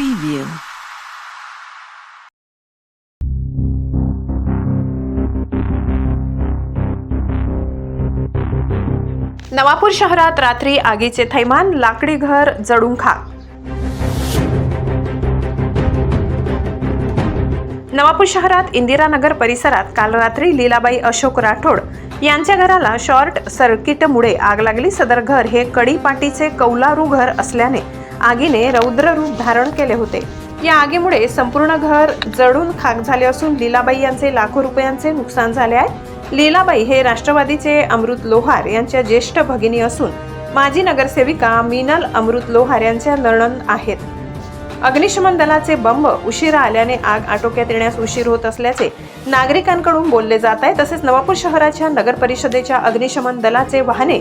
preview. Navapur शहरात रात्री आगीचे थैमान लाकडी घर जडून खाक नवापूर शहरात इंदिरानगर परिसरात काल रात्री लीलाबाई अशोक राठोड यांच्या घराला शॉर्ट सर्किटमुळे आग लागली सदर घर हे कडीपाटीचे कौलारू घर असल्याने आगीने रौद्र रूप धारण केले होते. या आगीमुळे संपूर्ण घर जळून खाक झाले असून लीलाबाई यांचे लाखो रुपयांचे नुकसान झाले आहे. लीलाबाई हे राष्ट्रवादीचे अमृत लोहार यांच्या ज्येष्ठ भगिनी असून माजी नगरसेविका मीनल अमृत लोहार यांच्या लणन आहेत. अग्निशमन दलाचे बंब उशिरा आल्याने आग आटोक्यात येण्यास उशीर होत असल्याचे नागरिकांकडून बोलले जात आहे. तसेच नवापूर शहराच्या नगर परिषदेच्या अग्निशमन दलाचे वाहने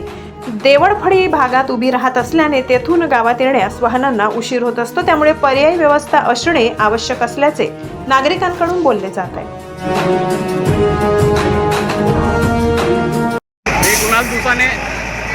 देवळफळी भागात उभी राहत असल्याने तेथून गावात येण्यास वाहनांना उशीर होत असतो. त्यामुळे पर्यायी व्यवस्था असणे आवश्यक असल्याचे नागरिकांकडून बोलले जात आहे. मी कुणाल दुसाने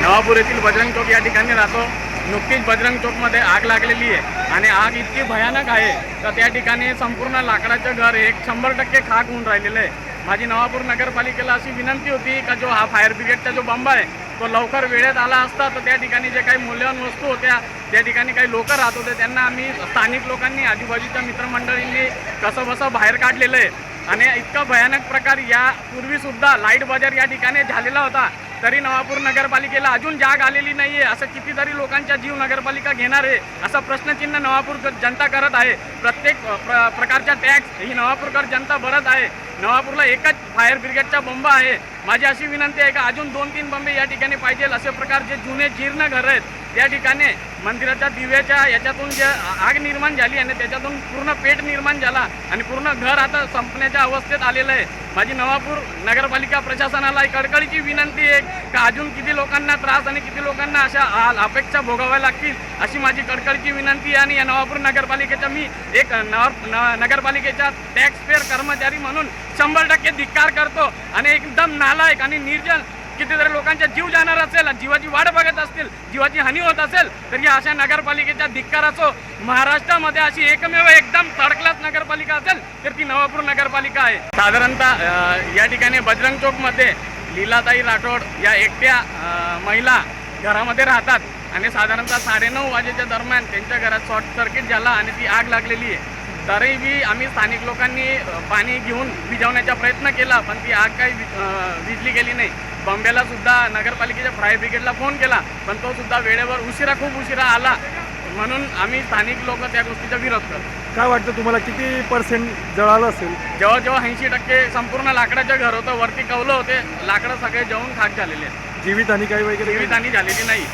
नवापूर येथील बजरंग चौक या ठिकाणी राहतो. नुकतीच बजरंग चौकमध्ये आग लागलेली आहे. आणि आग इतकी भयानक आहे तर त्या ठिकाणी संपूर्ण लाकडाचं घर एक शंभर टक्के खाक होऊन राहिलेलं आहे. माझी नवापूर नगरपालिकेला अशी विनंती होती का जो हा फायर ब्रिगेडचा जो बंब आहे तो लवकर वेळेत आला असता तर त्या ठिकाणी जे काही मूल्यवान वस्तू होत्या त्या ठिकाणी काही लोक राहत होते त्यांना आम्ही स्थानिक लोकांनी आजूबाजूच्या मित्रमंडळींनी कसं बसं बाहेर काढलेलं आहे. आणि इतका भयानक प्रकार यापूर्वीसुद्धा लाइट बाजार या ठिकाणी झालेला होता. तरी नवापूर नगरपालिकेला अजून जाग आलेली नाही आहे असं कितीतरी लोकांचा जीव नगरपालिका घेणार आहे. असा प्रश्नचिन्ह नवापूर जनता करत आहे. प्रत्येक प्र प्रकारच्या टॅक्स ही नवापूरकर जनता भरत आहे. नवापूरला एकच फायर ब्रिगेडचा बंब आहे. माझी अशी विनंती आहे का अजून दोन तीन बंबे या ठिकाणी पाहिजे असे प्रकारचे जुने जीर्ण घर आहेत. त्या ठिकाणी मंदिराच्या दिव्याच्या याच्यातून जे आग निर्माण झाली आणि त्याच्यातून पूर्ण पेट निर्माण झाला आणि पूर्ण घर आता संपण्याच्या अवस्थेत आलेलं आहे. माझी नवापूर नगरपालिका प्रशासनाला कडकडीची विनंती आहे का अजून किती लोकांना त्रास आणि किती लोकांना अशा अपेक्षा भोगाव्या लागतील अशी माझी कडकडीची विनंती आहे आणि या नवापूर नगरपालिकेचा मी एक नव नगरपालिकेच्या नगरपालिकेचा टॅक्स कर्मचारी म्हणून शंभर टक्के धिक्कार करतो आणि एकदम नालायक आणि निर्जन कितीतरी लोकांचा जीव जाणार असेल जीवाची वाढ बघत असतील जीवाची हानी होत असेल तर या अशा नगरपालिकेच्या धिक्काराचो महाराष्ट्रामध्ये अशी एकमेव एकदम थर्ड क्लास नगरपालिका असेल तर ती नवापूर नगरपालिका आहे. साधारणतः या ठिकाणी बजरंग चौकमध्ये लीलाताई राठोड या एकट्या महिला घरामध्ये राहतात. आणि साधारणतः साडेनऊ वाजेच्या दरम्यान त्यांच्या घरात शॉर्ट सर्किट झाला आणि ती आग लागलेली आहे. तरीही आम्ही स्थानिक लोकांनी पाणी घेऊन विझवण्याचा प्रयत्न केला पण ती आग काही वि- अ, विझली गेली नाही. बॉम्बेला सुद्धा नगरपालिकेच्या फायर ब्रिगेडला फोन केला पण तो सुद्धा वेळेवर उशिरा खूप उशिरा आला. म्हणून आम्ही स्थानिक लोक त्या गोष्टीचा विरोध करतो. काय वाटतं तुम्हाला किती पर्सेंट जळालं असेल? जेव्हा जेव्हा ऐंशी टक्के संपूर्ण लाकडाचं घर होतं वरती कवलं होते लाकडं सगळे जळून खाक झालेले आहेत. जीवित आणि काही वगैरे जीवितहानी झालेली नाही.